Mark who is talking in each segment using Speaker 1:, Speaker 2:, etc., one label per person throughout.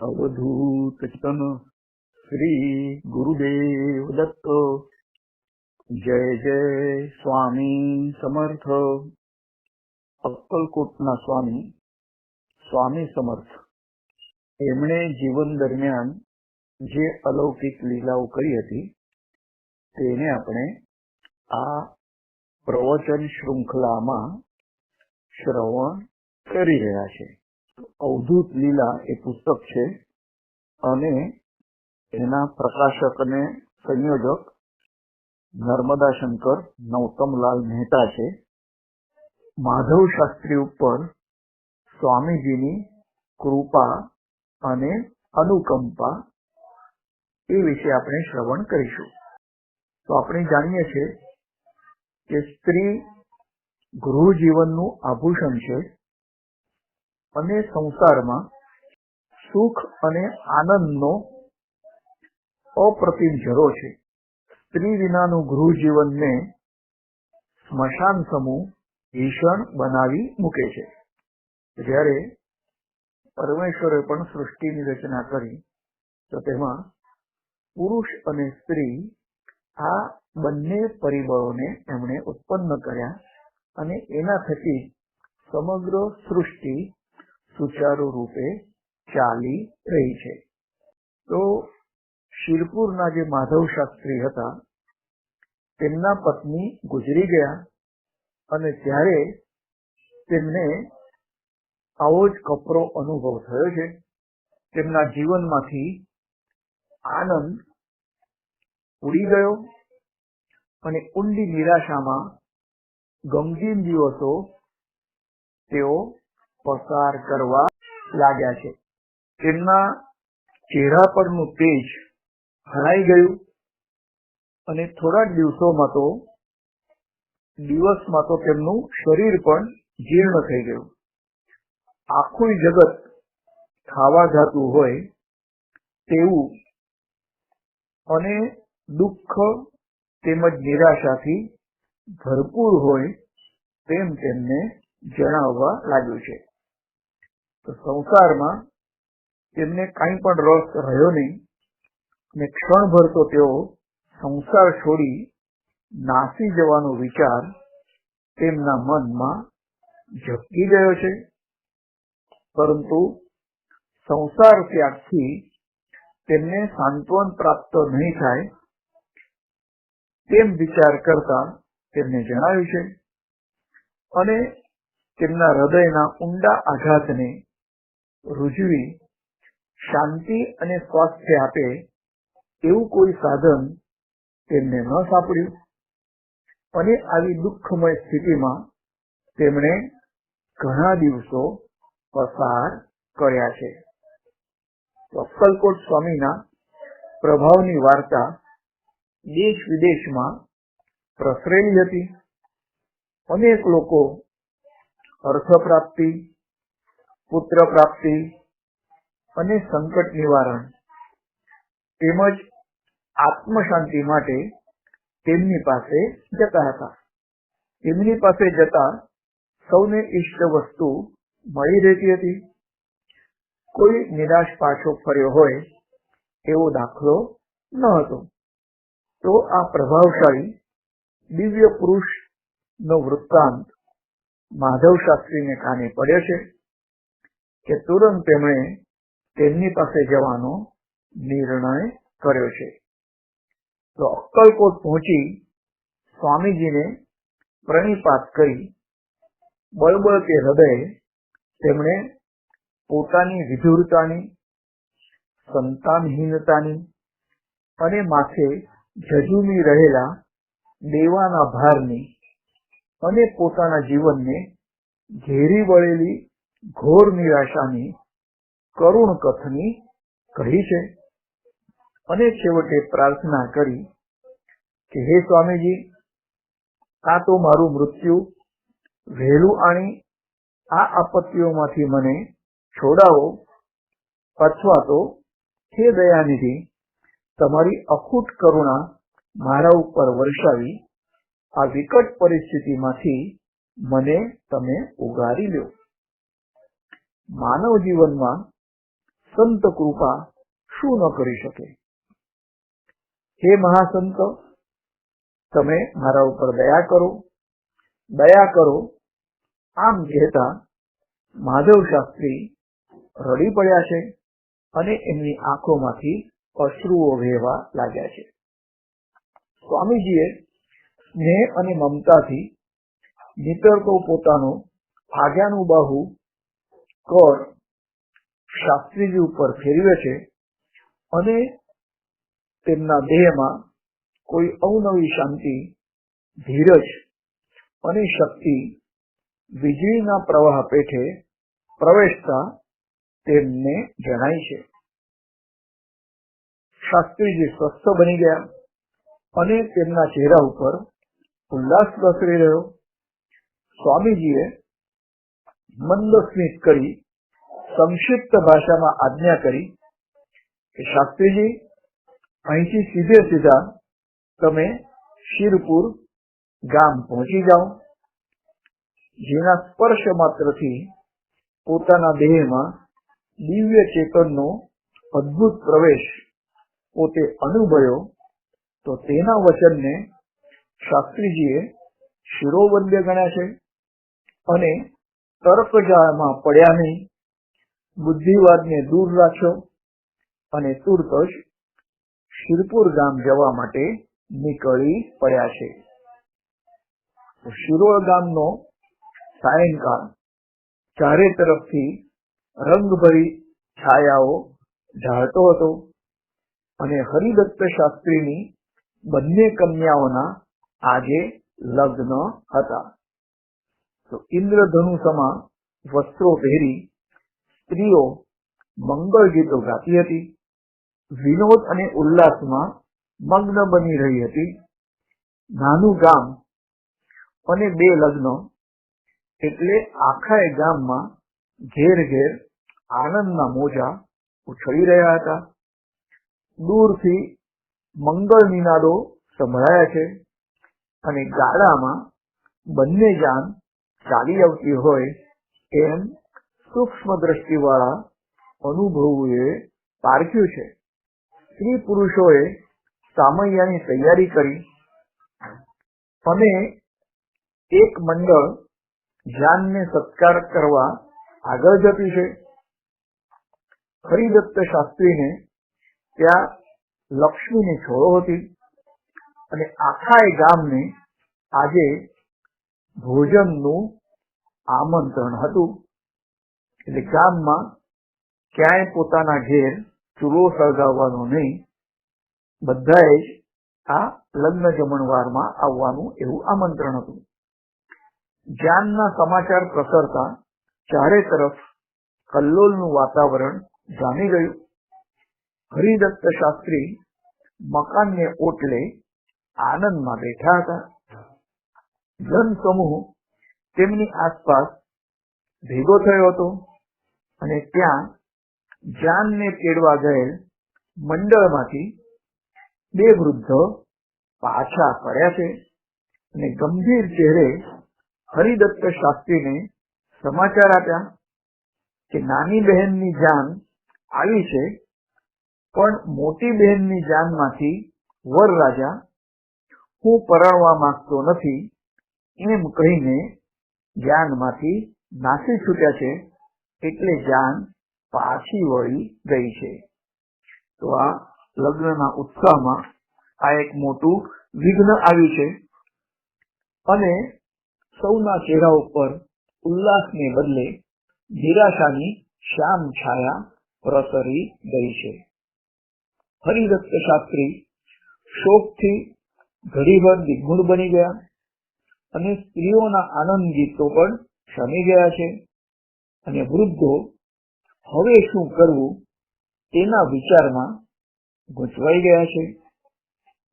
Speaker 1: અવધૂત તન શ્રી ગુરુદેવ દત્ત જય જય સ્વામી સમર્થ અક્કલકોટના સ્વામી સ્વામી સમર્થ એમણે જીવન દરમિયાન જે અલૌકિક લીલાઓ કરી હતી, તેને આપણે આ પ્રવચન શૃંખલામાં શ્રવણ કરી રહ્યા છીએ અવધૂત લીલા એ પુસ્તક છે અને એના પ્રકાશક અને સંયોજક નર્મદા શંકર, નૌતમલાલ મહેતા છે. માધવ શાસ્ત્રી ઉપર સ્વામીજીની કૃપા અને અનુકંપા એ વિશે આપણે શ્રવણ કરીશું. તો આપણે જાણીએ છીએ કે સ્ત્રી ગૃહ જીવનનું આભૂષણ છે. અને સંસારમાં સુખ અને આનંદનો અપ્રતિમ ઝરો છે. સ્ત્રી વિનાનું ગૃહ જીવનને સ્મશાન સમૂહ ભીષણ બનાવી મૂકે છે. જ્યારે પરમેશ્વરે પણ સૃષ્ટિની રચના કરી, તો તેમાં પુરુષ અને સ્ત્રી આ બંને પરિબળોને એમણે ઉત્પન્ન કર્યા અને એના થકી સમગ્ર સૃષ્ટિ સુચારુ રૂપે ચાલી રહી છે. તો શિરપુરના જે માધવ શાસ્ત્રી હતા, તેમના પત્ની ગુજરી ગયા અને ત્યારે તેમને આવો જ કપરો અનુભવ થયો છે. તેમના જીવનમાંથી આનંદ ઉડી ગયો અને ઊંડી નિરાશામાં ગમગીન દિવસો તેઓ પસાર કરવા લાગ્યા છે. તેમના ચહેરા પરનું તેજ હરાઈ ગયું અને થોડા દિવસોમાં તો, દિવસમાં તો તેમનું શરીર પણ જીર્ણ થઈ ગયું. આખું જગત ખાવા જાતું હોય તેવું અને દુઃખ તેમજ નિરાશાથી ભરપૂર હોય તેમ તેમને જણાવવા લાગ્યું છે. તો સંસારમાં તેમને કાંઈ પણ રસ રહ્યો નહીં અને ક્ષણભર તો તેઓ સંસાર છોડી નાસી જવાનો વિચાર તેમના મનમાં ઝબકી ગયો છે. પરંતુ સંસાર ત્યાગથી તેમને સાંત્વન પ્રાપ્ત નહીં થાય તેમ વિચાર કરતા તેમને જણાવ્યું છે. અને તેમના હૃદયના ઊંડા આઘાતને રૂજવી શાંતિ અને સ્વાસ્થ્ય આપે એવું કોઈ સાધન તેમને ન સાંપડ્યું. અને આવી દુઃખમય સ્થિતિમાં તેમણે ઘણા દિવસો પસાર કર્યા છે. અક્કલકોટ સ્વામીના પ્રભાવની વાર્તા દેશ વિદેશમાં પ્રસરેલી હતી. અનેક લોકો અર્થ પ્રાપ્તિ પુત્ર પ્રાપ્તિ અને સંકટ નિવારણ તેમજ આત્મશાંતિ માટે તેમની પાસે જતા હતા. તેમની પાસે જતા સૌને ઈષ્ટ વસ્તુ મળી રહેતી હતી. કોઈ નિરાશ પાછો ફર્યો હોય એવો દાખલો ન હતો. તો આ પ્રભાવશાળી દિવ્ય પુરુષ નો વૃત્તાંત માધવ શાસ્ત્રીને કાને પડ્યો છે? કે તુરંત તેમણે તેમની પાસે જવાનો નિર્ણય કર્યો છે. તો અક્કલકોટ પહોંચી સ્વામીજીને પ્રણિપાત કરી બળબળ કે હૃદય તેમણે પોતાની વિધુરતાની, સંતાનહીનતાની અને માથે જજુમી રહેલા દેવાના ભારની અને પોતાના જીવનને ઘેરી વળેલી ઘોર નિરાશાની કરુણ કથની કહી છે. અને છેવટે પ્રાર્થના કરી કે, હે સ્વામીજી, આ તો મારું મૃત્યુ, વહેલું આણી આ આપત્તિઓમાંથી મને છોડાવો અથવા તો હે દયાનિધિ, તમારી અખૂટ કરુણા મારા ઉપર વર્ષાવી આ વિકટ પરિસ્થિતિમાંથી મને તમે ઉગારી લો. માનવ જીવનમાં સંત કૃપા શું ન કરી શકે? હે મહાસંત, તમે મારા ઉપર દયા કરો. દયા કરો. આમ કહેતા માધવ શાસ્ત્રી રડી પડ્યા છે અને એમની આંખોમાંથી અશ્રુઓ વહેવા લાગ્યા છે. સ્વામીજીએ સ્નેહ અને મમતાથી નીતરતો પોતાનો આગળનું બાહુ કર શાસ્ત્રીજી ઉપર ફેરવે છે અને તેમના દેહમાં કોઈ અવનવી શાંતિ, ધીરજ અને શક્તિ વીજળીના પ્રવાહ પેઠે પ્રવેશતા તેમને જણાય છે. શાસ્ત્રીજી સ્વસ્થ બની ગયા અને તેમના ચહેરા ઉપર ઉલ્લાસ પ્રસરી રહ્યો. સ્વામીજીએ મંદ સ્મિત કરી, સંક્ષિપ્ત ભાષામાં આજ્ઞા કરી કે, શાસ્ત્રીજી, અહીંથી સીધે સીધા તમે શિરપુર ગામ પહોંચી જાઓ, જેના સ્પર્શ માત્રથી પોતાના દેહમાં દિવ્ય ચેતનનો અદ્ભુત પ્રવેશ પોતે અનુભવ્યો, તો તેના વચનને શાસ્ત્રીજીએ શિરોવંદ્ય ગણ્યા છે અને તર્કજાળમાં પડ્યા નહીં. બુદ્ધિવાદને દૂર રાખ્યો અને તુરત જ શિરપુર ગામ જવા માટે નીકળી પડ્યા છે. શિરોળ ગામનો સાયંકાળ ચારે તરફથી રંગભરી છાયાઓ ઢાળતો હતો અને હરિદત્ત શાસ્ત્રીની બંને કન્યાઓના આજે લગ્ન હતા. તો ઇન્દ્રધનુષમાં વસ્ત્રો પહેરી સ્ત્રીઓ મંગળ ગીતો ગાતી હતી. વિનોદ અને ઉલ્લાસમાં મગ્ન બની રહી હતી. નાનું ગામ અને બે લગ્ન એટલે આખા ગામમાં ઘેર ઘેર આનંદના મોજા ઉછળી રહ્યા હતા. દૂરથી મંગળ નિનાદો સંભળાયા છે અને ગાડામાં બંને જાન ચાલી આવતી હોય એમ સૂક્ષ્મ દ્રષ્ટિવાળા અનુભવોએ પારખ્યું છે. સ્ત્રી પુરુષોએ સામૈયાની તૈયારી કરી અને એક મંડળ જ્ઞાનને સત્કાર કરવા આગળ જતી છે. હરિદત્ત શાસ્ત્રીને ત્યાં લક્ષ્મીની છોડો હતી અને આખા એ ગામને આજે ભોજનનું આમંત્રણ હતું. એટલે ગામમાં ક્યાંય પોતાના ઘેર ચૂલો સળગાવવાનો નહીં. બધાએ આ લગ્ન જમણવારમાં આવવાનું એવું આમંત્રણ હતું. જાનના સમાચાર પ્રસરતા ચારે તરફ કલ્લોલનું વાતાવરણ જામી ગયું. હરિદત્ત શાસ્ત્રી મકાનને ઓટલે આનંદમાં બેઠા હતા. જન સમૂહ તેમની આસપાસ ભેગો થયો હતો અને ત્યાં જાનને તેડવા ગયેલ મંડળમાંથી બે વૃદ્ધ પાછા ફર્યા છે અને ગંભીર ચહેરે હરિદત્ત શાસ્ત્રીને સમાચાર આપ્યા કે નાની બહેનની જાન આવી છે, પણ મોટી બહેનની જાનમાંથી વરરાજા હું પરણવા માંગતો નથી, એમ કહીને જાનમાંથી નાસી છૂટ્યા છે એટલે જાન પાછી વળી ગઈ છે. તો આ લગ્નના ઉત્સાહમાં આ એક મોટું વિઘ્ન આવ્યું છે અને સૌના ચહેરા ઉપર ઉલ્લાસને બદલે નિરાશાની શ્યામ છાયા પ્રસરી ગઈ છે. હરિદત્ત શાસ્ત્રી શોકથી ઘડીભર નિર્ગુણ બની ગયા. અને સ્ત્રીઓના આનંદ ગીતો પણ શમી ગયા છે. અને વૃદ્ધો હવે શું કરવું તેના વિચારમાં ગૂંચવાઈ ગયા છે.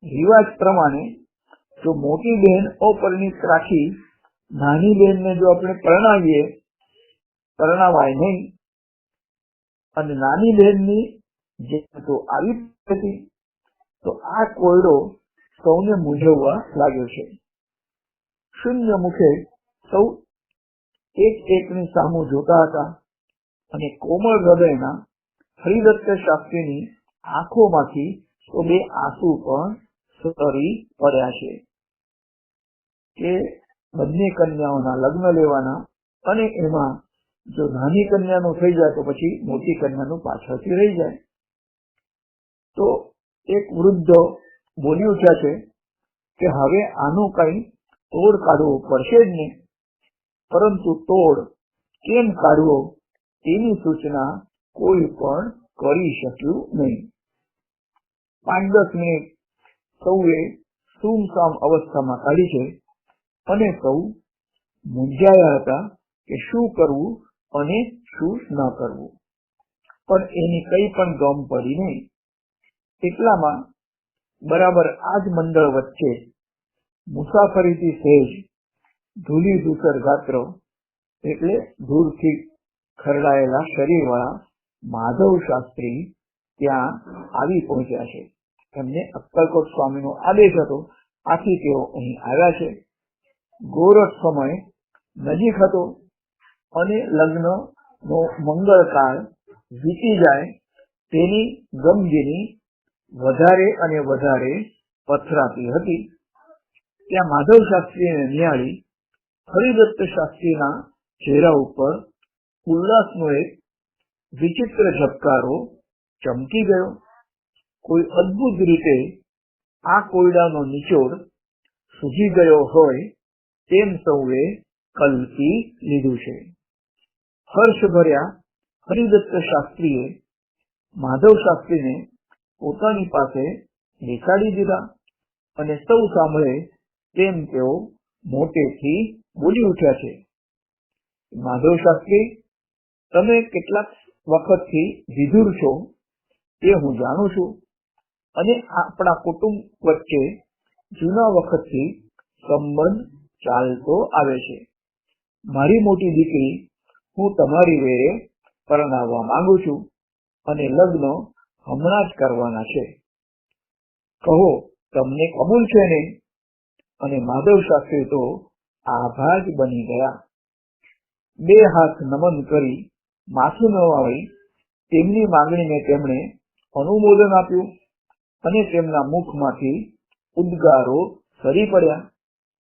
Speaker 1: રિવાજ પ્રમાણે જો મોટી બહેન અપરિણિત રાખી નાની બહેનને જો આપણે પરણાવીએ, પરણાવાય નહીં. અને નાની બહેનની જે તો આવી હતી, તો આ કોયડો સૌને મૂંઝવવા લાગ્યો છે. શૂન્ય મુખે સૌ એક એકની સામું જોતા હતા અને કોમળ હૃદયના હરિદત્ત શાસ્ત્રીની આંખોમાંથી તો બે આંસુ પણ સરી પડ્યા છે. કે બંને કન્યાઓના લગ્ન લેવાના અને એમાં જો નાની કન્યાનું થઈ જાય તો પછી મોટી કન્યાનું પાછળથી રહી જાય. તો એક વૃદ્ધ બોલી ઉઠ્યા છે કે હવે આનું કઈ તોડ કાઢવો પડશે જ નહીં. પરંતુ તોડ કેમ કાઢવો તેની સૂચના કોઈ પણ કરી શક્યું નહીં. પાંચ દસ મિનિટ સૌએ સુમસામ અવસ્થામાં કાઢી છે અને સૌ મૂંઝાયા હતા કે શું કરવું અને શું ન કરવું. પણ એની કઈ પણ ગમ પડી નહીં. એટલામાં બરાબર આ જ મંડળ વચ્ચે મુસાફરીથી સહેજ ધૂલી ધૂસર ગાત્રો એટલે ધૂળથી ખરડાયેલા શરીરવાળા માધવ શાસ્ત્રી ત્યાં આવી પહોંચ્યા છે. એમને અક્કલકોટ સ્વામીનો આદેશ હતો. આથી તેઓ અહીં આવ્યા છે. ગોરખ સમય નજીક હતો અને લગ્ન નો મંગળકાળ વીતી જાય તેની ગમગીની વધારે અને વધારે પથરાતી હતી. ત્યાં માધવ શાસ્ત્રીને નિહાળી, હરિદત્ત શાસ્ત્રીના ચહેરા ઉપર ઉલ્લાસનો એક વિચિત્ર ઝબકારો ચમકી ગયો. કોઈ અદ્ભુત રીતે આ કોયડાનો નિચોડ સૂજી ગયો હોય તેમ સૌએ કલ્પી લીધું છે. હર્ષ ભર્યા હરિદત્ત શાસ્ત્રીએ માધવ શાસ્ત્રીને પોતાની પાસે બેસાડી દીધા અને સૌ સાંભળે તેમ તેઓ મોટેથી બોલી ઉઠ્યા છે? માધવ શાસ્ત્રી, તમે કેટલાક વખતથી વિધુર છો, તે હું જાણું છું. અને આપણા કુટુંબ વચ્ચે જૂના વખતથી સંબંધ ચાલતો આવે છે. મારી મોટી દીકરી, હું તમારી વેરે પરણાવવા માંગુ છું અને લગ્ન હમણાં જ કરવાના છે. કહો, તમને કબૂલ છે ને અને માધવ શાસ્ત્રી તો આભા જ બની ગયા. બે હાથ નમન કરી માથું નવાળી તેમની માંગણીને તેમણે અનુમોદન આપ્યું અને તેમના મુખમાંથી ઉદ્ગારો સરી પડ્યા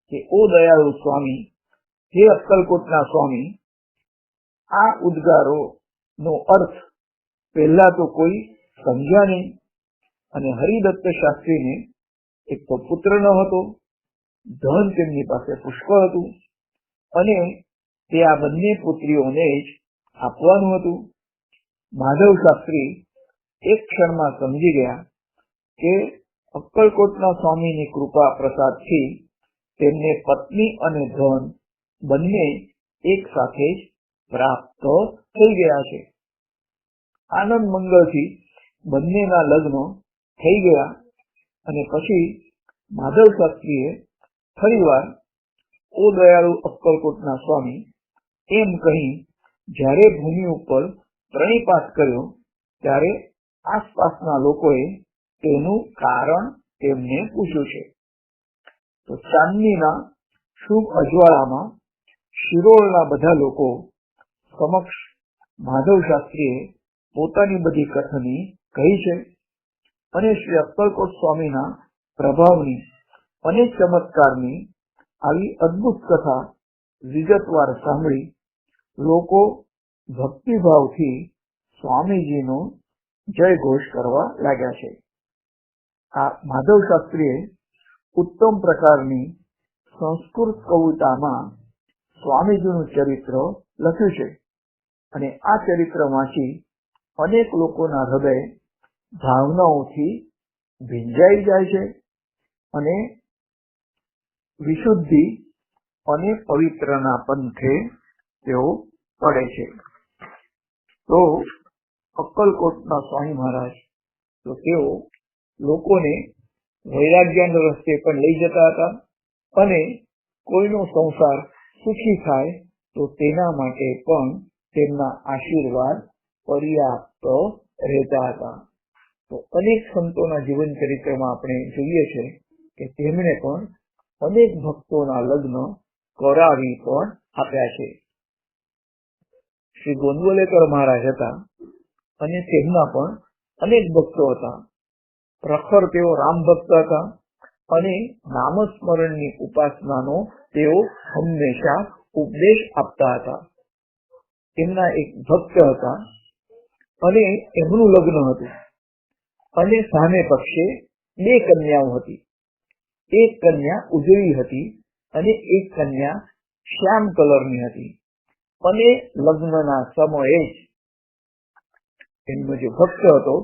Speaker 1: કે, ઓ દયાળુ સ્વામી, હે અક્કલકોટના સ્વામી, આ ઉદ્ગારો નો અર્થ પહેલા તો કોઈ સમજ્યા નહીં. અને હરિદત્ત શાસ્ત્રીને એક તો પુત્ર ન હતો ધન તેમની પાસે પુષ્કળ હતું અને તે આ બંને પુત્રીઓને જ આપવાનું હતું. માધવ શાસ્ત્રી એક ક્ષણમાં સમજી ગયા કે અક્કલકોટના સ્વામીની કૃપા પ્રસાદથી તેમને પત્ની અને ધન બંને એક સાથે જ પ્રાપ્ત થઈ ગયા છે. આનંદ મંગળથી બંનેના લગ્ન થઈ ગયા અને પછી માધવ શાસ્ત્રીએ ફરીવાર, ઓ દયાળુ અક્કલકોટના સ્વામી, એમ કહી જ્યારે ભૂમિ ઉપર પ્રણીપાત કર્યો, ત્યારે આસપાસના લોકોએ તેનું કારણ તેમને પૂછ્યું છે. તો ચાંદનીના શુભ અજવાળામાં શિરોળના બધા લોકો સમક્ષ માધવ શાસ્ત્રીએ પોતાની બધી કથની કહી છે અને શ્રી અક્કલકોટ સ્વામીના પ્રભાવની અને ચમત્કારની આવી અદ્ભુત કથા વિગતવાર સાંભળી લોકો ભક્તિભાવથી સ્વામીજીનો જય ઘોષ કરવા લાગ્યા છે. આ માધવ શાસ્ત્રીએ ઉત્તમ પ્રકારની સંસ્કૃત કવિતામાં સ્વામીજીનું ચરિત્ર લખ્યું છે અને આ ચરિત્ર વાંચી અનેક લોકોના હૃદય ભાવનાઓથી ભીંજાઈ જાય છે અને વિશુદ્ધિ અને પવિત્રના પંથે તેઓ પડે છે. તો અક્કલકોટના સ્વામી મહારાજ, તો તેઓ લોકોને વૈરાગ્યના રસ્તે પણ લઈ જતા હતા અને કોઈનો સંસાર સુખી થાય તો તેના માટે પણ તેમના આશીર્વાદ પર્યાપ્ત રહેતા હતા. તો અનેક સંતોના જીવન ચરિત્રમાં આપણે જોઈએ છે કે તેમણે પણ અનેક ભક્તોના લગ્ન કરાવી પણ આપ્યા છે. શ્રી ગોંદવલેકર મહારાજ હતા અને તેમના પણ અનેક ભક્તો હતા. પ્રખર તેઓ રામ ભક્ત હતા અને નામસ્મરણની ઉપાસનાનો તેઓ હંમેશા ઉપદેશ આપતા હતા. એમના એક ભક્ત હતા અને એમનું લગ્ન હતું અને સામે પક્ષે બે કન્યાઓ હતી. એક કન્યા ઉજળી હતી અને એક કન્યા શ્યામ કલરની હતી. અને લગ્નના સમયે જ એમનો જે ભક્ત હતો,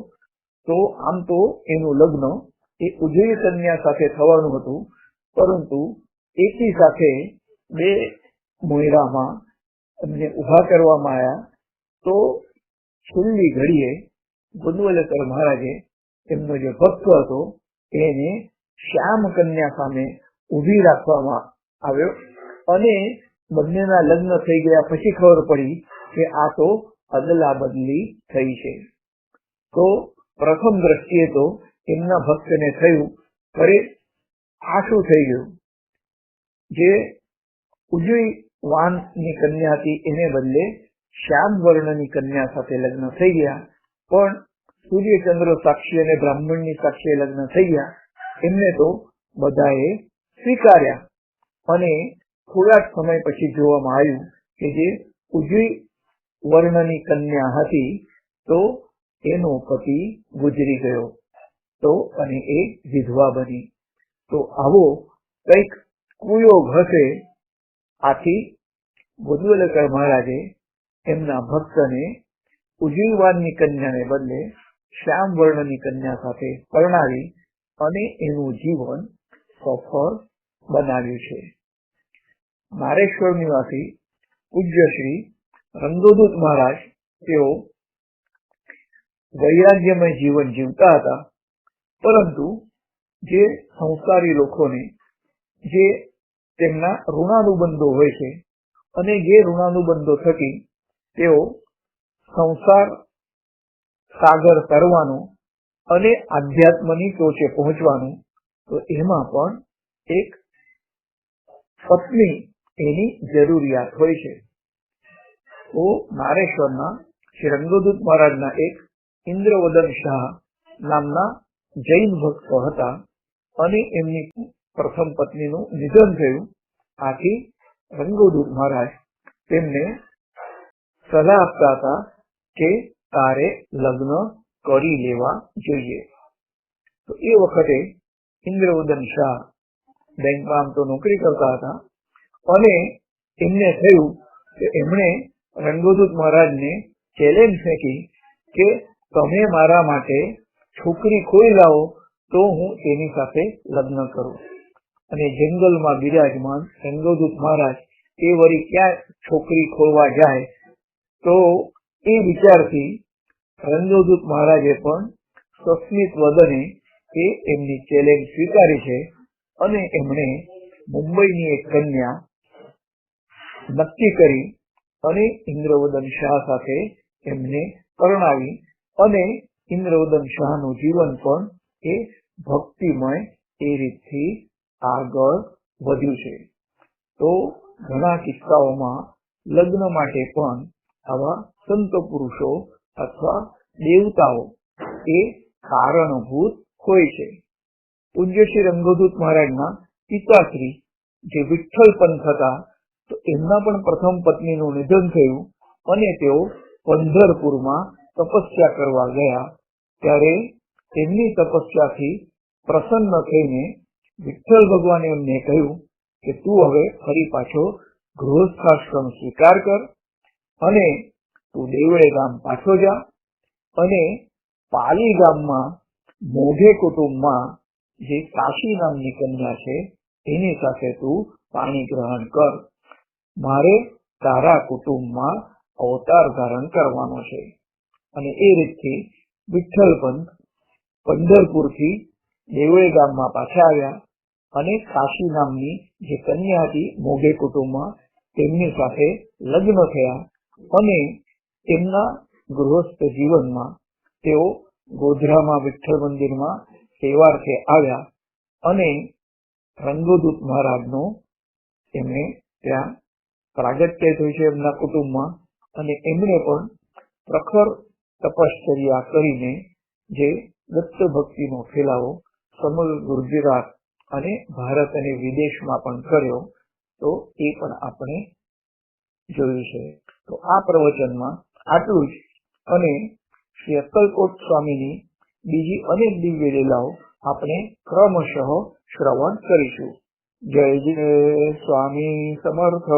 Speaker 1: તો આમ તો એનું લગ્ન એ ઉજળી કન્યા સાથે થવાનું હતું, પરંતુ એકી સાથે બે મોયરામાં એમને ઊભા કરવામાં આવ્યા. તો છેલ્લી ઘડીએ ગુદવલેકર મહારાજે એમનો જે ભક્ત હતો, એને શ્યામ કન્યા સામે ઊભી રાખવામાં આવ્યો અને બંનેના લગ્ન થઈ ગયા પછી ખબર પડી કે આ તો અદલા બદલી થઈ છે. તો પ્રથમ દ્રષ્ટિએ તો એમના ભક્તને થયું, અરે, આ શું થઈ ગયું? જે ઉજળી વાનની કન્યા હતી એને બદલે શ્યામ વર્ણની કન્યા સાથે લગ્ન થઈ ગયા, પણ સૂર્યચંદ્ર સાક્ષી અને બ્રાહ્મણની સાક્ષીએ લગ્ન થઈ ગયા એમને તો બધાએ સ્વીકાર્યા. અને થોડાક સમય પછી જોવામાં આવ્યું કે જે ઉજવી વર્ણની કન્યા હતી, તો એનો પતિ ગુજરી ગયો. તો અને એ વિધવા બની. તો આવો કંઈક કુયોગ હશે આથી ગુદવલકર મહારાજે એમના ભક્તને ઉજળીવાનની કન્યાને બદલે શ્યામ વર્ણની કન્યા સાથે પરણાવી અને એનું જીવન સફળ બનાવ્યું છે. મારેશ્વર નિવાસી પૂજ્ય શ્રી રંગોદૂત મહારાજ, તેઓ વૈરાગ્યમય જીવન જીવતા હતા, પરંતુ જે સંસારી લોકોને, જે તેમના ઋણાનુબંધો હોય છે અને જે ઋણાનુબંધો થકી તેઓ સંસાર સાગર તરવાનો અને આધ્યાત્મની ટોચે પહોંચવાનું, તો એમાં પણ એક પત્ની એની જરૂરિયાત હોય છે. તો નારેશ્વરના શ્રી રંગદૂત મહારાજના એક ઇન્દ્રવદન શાહ નામના જૈન ભક્ત હતા અને એમની પ્રથમ પત્નીનું નિધન થયું. આથી રંગોદૂત મહારાજ તેમને સલાહ આપતા હતા કે તારે લગ્ન કરી લેવા જોઈએ. તો એ વખતે ઇન્દ્રવદન શાહ બેંકમાં તો નોકરી કરતા હતા અને એમને થયું કે એમણે રંગોદૂત મહારાજને ચેલેન્જ ફેંકી કે તમે મારા માટે છોકરી કોઈ લાવો તો હું તેની સાથે લગ્ન કરું. અને જંગલમાં બિરાજમાન રંગોદૂત મહારાજ એ વળી ક્યાં છોકરી ખોરવા જાય તો એ વિચારથી રંગોદૂત મહારાજે પણ સસ્મિત વદને એ એમની ચેલેન્જ સ્વીકારી છે અને એમણે મુંબઈની એક કન્યા નક્કી કરી અને ઇન્દ્રવદન શાહ સાથે એમને પરણાવી અને ઇન્દ્રવદન શાહનું જીવન પણ એ ભક્તિમય એ રીતથી આગળ વધ્યું છે. તો ઘણા કિસ્સાઓમાં લગ્ન માટે પણ આવા સંત પુરુષો અથવા દેવતાઓ એ કારણભૂત હોય છે. પૂજ્ય શ્રી રંગોદૂત મહારાજના પિતાશ્રી જે વિઠ્ઠલ પંથ હતા, તો એમના પણ પ્રથમ પત્નીનું નિધન થયું અને તેઓ પંઢરપુરમાં તપસ્યા કરવા ગયા. ત્યારે તેમની તપસ્યાથી પ્રસન્ન થઈને વિઠ્ઠલ ભગવાને એમને કહ્યું કે તું હવે ફરી પાછો ગૃહસ્થાશ્રમ સ્વીકાર કર અને તું દેવળે ગામ પાછો જા અને પાલી ગામમાં, મોઢે કુટુંબમાં જે કાશી નામની કન્યા છે, એની સાથે તું પાણી ગ્રહણ કર. મારે તારા કુટુંબમાં અવતાર ધારણ કરવાનો છે. અને એ રીતથી વિઠ્ઠલ પંત પંઢરપુરથી દેવળે ગામમાં પાછા આવ્યા અને કાશી નામની જે કન્યા હતી મોઘે કુટુંબમાં, તેમની સાથે લગ્ન થયા અને તેમના ગૃહસ્થ જીવનમાં તેઓ ગોધરામાં વિઠ્ઠલ મંદિરમાં સેવાર્થે આવ્યા અને રંગોદૂત મહારાજનો એમણે ત્યાં પ્રાગટ્ય થયું છે એમના કુટુંબમાં અને એમણે પણ પ્રખર તપશ્ચર્યા કરીને જે દત્ત ભક્તિનો ફેલાવો સમગ્ર ગુજરાત અને ભારત અને વિદેશમાં પણ કર્યો, તો એ પણ આપણે જોયું છે. તો આ પ્રવચનમાં આટલું જ. અને શ્રી અક્કલકોટ સ્વામીની બીજી અનેક દિવ્ય લીલાઓ આપણે ક્રમશઃ શ્રવણ કરીશું. જય જય સ્વામી સમર્થ.